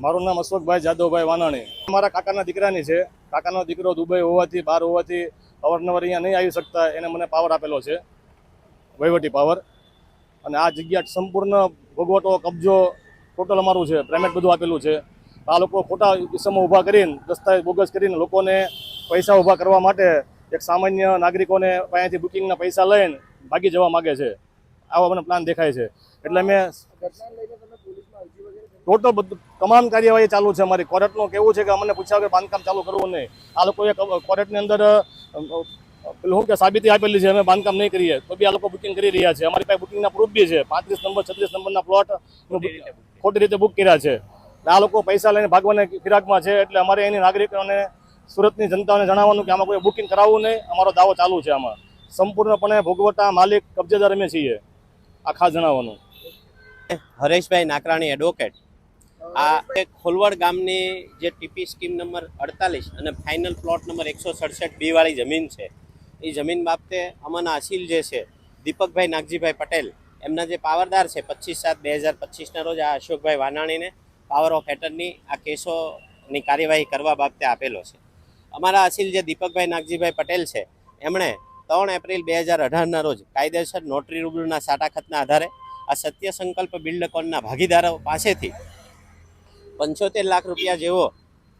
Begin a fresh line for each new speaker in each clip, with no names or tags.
મારું નામ અશોકભાઈ જાદવભાઈ વાનાણી. મારા કાકાના દીકરાની છે. કાકાનો દીકરો દુબઈ હોવાથી, બહાર હોવાથી અવારનવાર અહીંયા નહીં આવી શકતા, એને મને પાવર આપેલો છે. વહીવટી પાવર અને આ જગ્યા સંપૂર્ણ ભોગવટો, કબજો ટોટલ અમારું છે. પેમેન્ટ બધું આપેલું છે. આ લોકો ખોટા કિસ્સામાં ઊભા કરીને, દસ્તાવેજ બોગસ કરીને લોકોને પૈસા ઊભા કરવા માટે એક સામાન્ય નાગરિકોને પાસેથી બુકિંગના પૈસા લઈને ભાગી જવા માગે છે. આવા મને પ્લાન દેખાય છે. એટલે મેં ટોટલ બધું તમામ કાર્યવાહી ચાલુ છે અમારી. કોર્ટનું કેવું છે કે અમને પૂછ્યા કે બાંધકામ ચાલુ કરવું નહીં. આ લોકોએ કોર્ટની અંદર પેલું શું કે સાબિતી આપેલી છે અમે બાંધકામ નહીં કરીએ. તો બી આ લોકો બુકિંગ કરી રહ્યા છે. અમારી પાસે બુકિંગના પ્રૂફ બી છે. પાંત્રીસ નંબર છત્રીસ નંબરના પ્લોટ ખોટી રીતે બુક કર્યા છે. આ લોકો પૈસા લઈને ભાગવાના ફિરાકમાં છે. એટલે અમારે એની નાગરિકોને સુરતની જનતાને જણાવવાનું કે આમાં કોઈ બુકિંગ કરાવવું નહીં. અમારો દાવો ચાલુ છે આમાં. સંપૂર્ણપણે ભોગવટા માલિક કબજેદાર અમે છીએ. આ ખાસ જણાવવાનું.
હરેશભાઈ નાકરાણી એડવોકેટ આ ખોલવડ ગામની જે ટીપી સ્કીમ નંબર અડતાલીસ અને ફાઇનલ પ્લોટ નંબર એકસો સડસઠ બીવાળી જમીન છે, એ જમીન બાબતે અમના અસીલ જે છે, દીપકભાઈ નાગજીભાઈ પટેલ, એમના જે પાવરદાર છે પચીસ સાત બે હજાર પચીસના રોજ આ અશોકભાઈ વાનાણીને પાવર ઓફ એટર્ની આ કેસોની કાર્યવાહી કરવા બાબતે આપેલો છે. અમારા અસીલ જે દીપકભાઈ નાગજીભાઈ પટેલ છે, એમણે ત્રણ એપ્રિલ બે હજાર અઢારના રોજ કાયદેસર નોટરી રૂબરૂના સાટા ખતના આધારે આ સત્ય સંકલ્પ બિલ્ડકોનના ભાગીદારો પાસેથી પંચોતેર લાખ રૂપિયા જેવો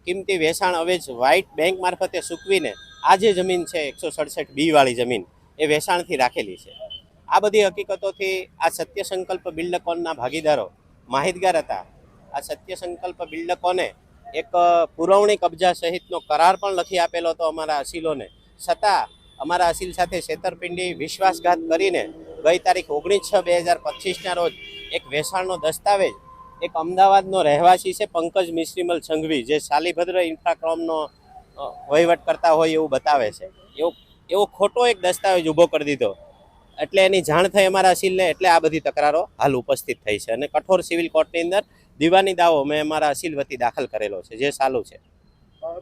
કિંમતી વેચાણ અવેજ વ્હાઇટ બેંક મારફતે સૂકવીને આ જે જમીન છે એકસો સડસઠ બીવાળી જમીન. એ વેચાણથી રાખેલી છે. આ બધી હકીકતોથી આ સત્ય સંકલ્પ બિલ્ડકોનના ભાગીદારો માહિતગાર હતા. આ સત્ય સંકલ્પ બિલ્ડકોને એક પુરવણી કબજા સહિતનો કરાર પણ લખી આપેલો હતો અમારા અસીલોને. છતાં અમારા અસીલ સાથે છેતરપિંડી, વિશ્વાસઘાત કરીને ગઈ તારીખ ઓગણીસ છ બે હજાર પચીસના રોજ એક વેચાણનો દસ્તાવેજ એક અમદાવાદનો રહેવાસી છે, પંકજ મિશ્રીમલ સંઘવી જે શાલીભદ્ર ઇન્ફ્રાક્રોમનો વહીવટ કરતા હોય એવું બતાવે છે. એવો એવો ખોટો એક દસ્તાવેજ ઊભો કરી દીધો. એટલે એની જાણ થઈ અમારા અસીલને, એટલે આ બધી તકરારો હાલ ઉપસ્થિત થઈ છે. અને કઠોર સિવિલ કોર્ટની અંદર દીવાની દાવો મેં અમારા અસીલ વતી દાખલ કરેલો છે, જે ચાલુ છે.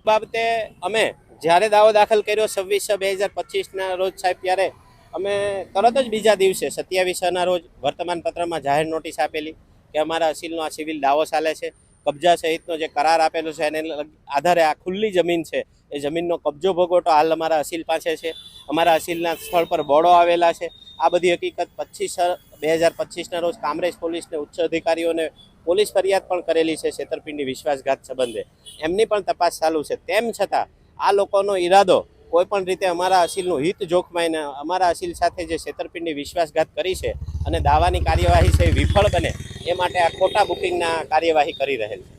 બાબતે અમે જ્યારે દાવો દાખલ કર્યો છવ્વીસ છ બે હજાર પચીસના રોજ સાહેબ, ત્યારે અમે તરત જ બીજા દિવસે સત્યાવીસના રોજ વર્તમાન પત્રમાં જાહેર નોટિસ આપેલી. કે અમારા અસીલનો આ સિવિલ દાવો ચાલે છે. કબજા સહિતનો જે કરાર આપેલો છે, એને આધારે આ ખુલ્લી જમીન છે. એ જમીનનો કબજો ભોગવટો હાલ અમારા અસીલ પાસે છે. અમારા અસીલના સ્થળ પર બોર્ડો આવેલા છે. આ બધી હકીકત પચીસ બે હજાર પચીસના રોજ કામરેજ પોલીસને ઉચ્ચ અધિકારીઓને પોલીસ ફરિયાદ પણ કરેલી છે છેતરપિંડી વિશ્વાસઘાત સંબંધે. એમની પણ તપાસ ચાલુ છે. તેમ છતાં આ લોકોનો ઈરાદો કોઈ પણ રીતે અમારા અસીલનું હિત જોખમાઈને, અમારા અસીલ સાથે જે છેતરપિંડી વિશ્વાસઘાત કરી છે અને દાવાની કાર્યવાહી છે વિફળ બને એ માટે આ ખોટા બુકિંગના કાર્યવાહી કરી રહેલ છે.